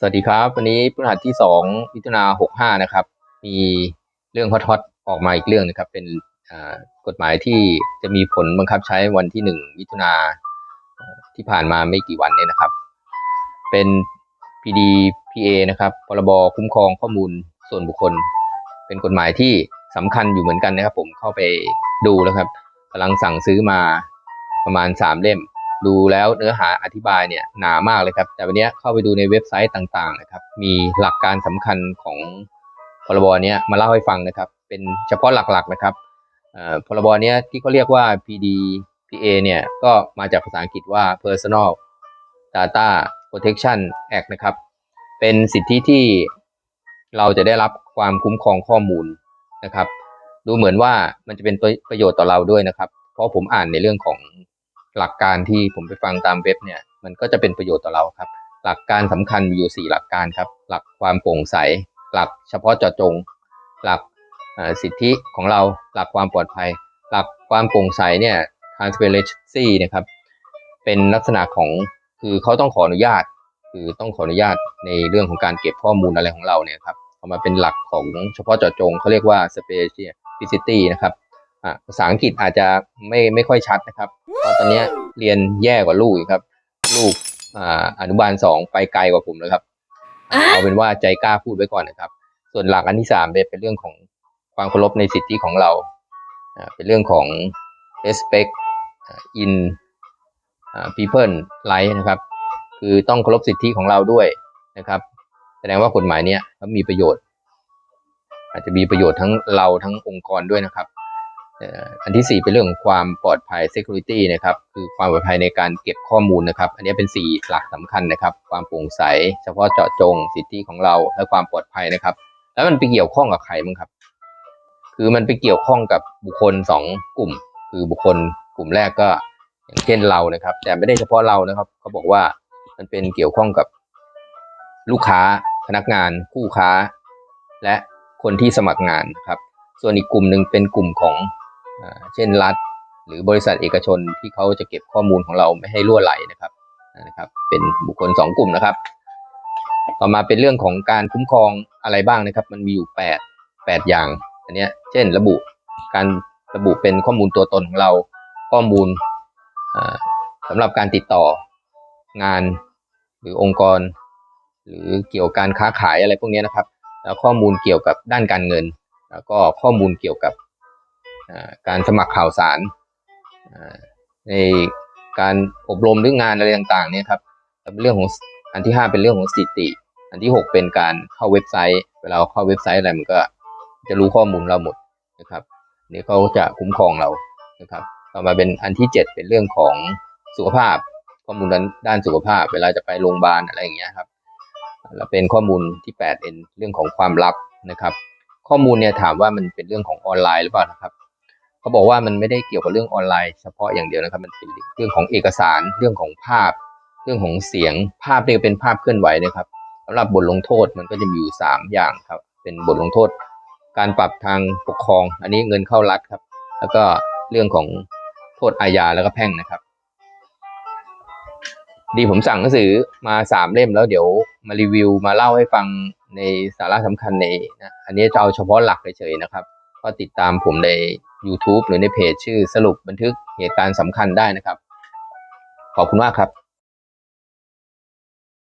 สวัสดีครับ วันนี้พฤหัสที่2มิถุนา65นะครับ มีเรื่องฮอตๆออกมาอีกเรื่องนะครับ เป็นกฎหมายที่จะมีผลบังคับใช้วันที่1มิถุนาที่ผ่านมาไม่กี่วันนี้นะครับ เป็น PDPA นะครับพรบคุ้มครองข้อมูลส่วนบุคคล เป็นกฎหมายที่สำคัญอยู่เหมือนกันนะครับ ผมเข้าไปดูแล้วครับกำลังสั่งซื้อมาประมาณ3เล่ม ดูแล้วเนื้อหาอธิบายเนี่ยหนามากเลยครับ แต่วันนี้เข้าไปดูในเว็บไซต์ต่างๆนะครับ มีหลักการสำคัญของพรบเนี้ยมาเล่าให้ฟังนะครับ เป็นเฉพาะหลักๆนะครับเอ่อพรบเนี้ยที่เขาเรียกว่า PDPA เนี่ยก็มาจากภาษาอังกฤษว่า Personal Data Protection Act นะครับ เป็นสิทธิที่เราจะได้รับความคุ้มครองข้อมูลนะครับ ดูเหมือนว่ามันจะเป็นประโยชน์ต่อเราด้วยนะครับ เพราะผมอ่านในเรื่องของ หลักการที่ผมไปฟังตามเว็บเนี่ยมันก็จะเป็นประโยชน์ต่อเราครับ หลักการสำคัญมีอยู่ 4 หลักการครับ หลักความโปร่งใส หลักเฉพาะเจาะจง หลักสิทธิของเราหลักความปลอดภัย หลักความโปร่งใสเนี่ย transparency นะครับเป็นลักษณะของคือเขาต้องขออนุญาต คือต้องขออนุญาตในเรื่องของการเก็บข้อมูลอะไรของเราเนี่ยครับเอามาเป็นหลักของเฉพาะเจาะจงเขาเรียกว่า specificity นะครับ อะภาษาอังกฤษอาจจะไม่ไม่ค่อยชัดนะครับเพราะตอนเนี้ยเรียนแย่กว่าลูกอีกครับ ลูกอ่าอนุบาลสองไปไกลกว่าผมเลยครับเอาเป็นว่าใจกล้าพูดไว้ก่อนนะครับ ส่วนหลักอันที่สามเนี่ยเป็นเรื่องของความเคารพในสิทธิของเราอ่าเป็นเรื่องของ respect อ่า in อ่า people right นะครับ คือต้องเคารพสิทธิของเราด้วยนะครับ แสดงว่ากฎหมายเนี้ยมันมีประโยชน์ อาจจะมีประโยชน์ทั้งเราทั้งองค์กรด้วยนะครับเอันที่สี่เป็นเรื่องของความปลอดภัย security นะครับ คือความปลอดภัยในการเก็บข้อมูลนะครับ อันนี้เป็นสี่หลักสำคัญนะครับ ความโปร่งใส เฉพาะเจาะจงสิทธิของเรา และความปลอดภัยนะครับ แล้วมันไปเกี่ยวข้องกับใครบ้างครับ คือมันไปเกี่ยวข้องกับบุคคลสองกลุ่ม คือบุคคลกลุ่มแรกก็อย่างเช่นเรานะครับ แต่ไม่ได้เฉพาะเรานะครับ เขาบอกว่ามันเป็นเกี่ยวข้องกับลูกค้า พนักงาน คู่ค้า และคนที่สมัครงานนครับ ส่วนอีกกลุ่มหนึ่งเป็นกลุ่มของ เช่นรัฐ หรือบริษัทเอกชนที่เขาจะเก็บข้อมูลของเราไม่ให้ล่วไหลนะครับนะครับเป็นบุคคลสองกลุ่มนะครับ ต่อมาเป็นเรื่องของการคุ้มครองอะไรบ้างนะครับ มันมีอยู่แปดแปดอย่างอันนี้เช่นระบุการระบุเป็นข้อมูลตัวตนของเราข้อมูลอ่าสำหรับการติดต่องานหรือองค์กร หรือเกี่ยวกับการค้าขายอะไรพวกนี้นะครับ แล้วข้อมูลเกี่ยวกับด้านการเงิน แล้วก็ข้อมูลเกี่ยวกับ การสมัครข่าวสารในการอบรมหรืองานอะไรต่างๆเนี่ยครับเป็นเรื่องของอันที่ห้าเป็นเรื่องของสถิติ อันที่หกเป็นการเข้าเว็บไซต์ เวลาเข้าเว็บไซต์อะไรมันก็จะรู้ข้อมูลเราหมดนะครับนี่เขาจะคุ้มครองเรานะครับต่อมาเป็นอันที่เจ็ดเป็นเรื่องของสุขภาพ ข้อมูลด้านสุขภาพ เวลาจะไปโรงพยาบาลอะไรอย่างเงี้ยครับแล้วเป็นข้อมูลที่แปดเป็นเรื่องของความลับนะครับ ข้อมูลเนี่ยถามว่ามันเป็นเรื่องของออนไลน์หรือเปล่านะครับ เขาบอกว่ามันไม่ได้เกี่ยวกับเรื่องออนไลน์เฉพาะอย่างเดียวนะครับ มันเป็นเรื่องของเอกสารเรื่องของภาพ เรื่องของเสียงภาพเนี่ยเป็นภาพเคลื่อนไหวนะครับสำหรับบทลงโทษมันก็จะมีอยู่สามอย่างครับ เป็นบทลงโทษ การปรับทางปกครอง อันนี้เงินเข้ารัฐครับ แล้วก็เรื่องของโทษอาญาแล้วก็แพ่งนะครับ ดีผมสั่งหนังสือมาสามเล่มแล้วเดี๋ยวมารีวิวมาเล่าให้ฟังในสาระสำคัญในนะอันนี้จะเอาเฉพาะหลักเฉยๆนะครับ ก็ติดตามผมใน YouTube หรือในเพจชื่อสรุปบันทึกเหตุการณ์สำคัญได้นะครับ ขอบคุณมากครับ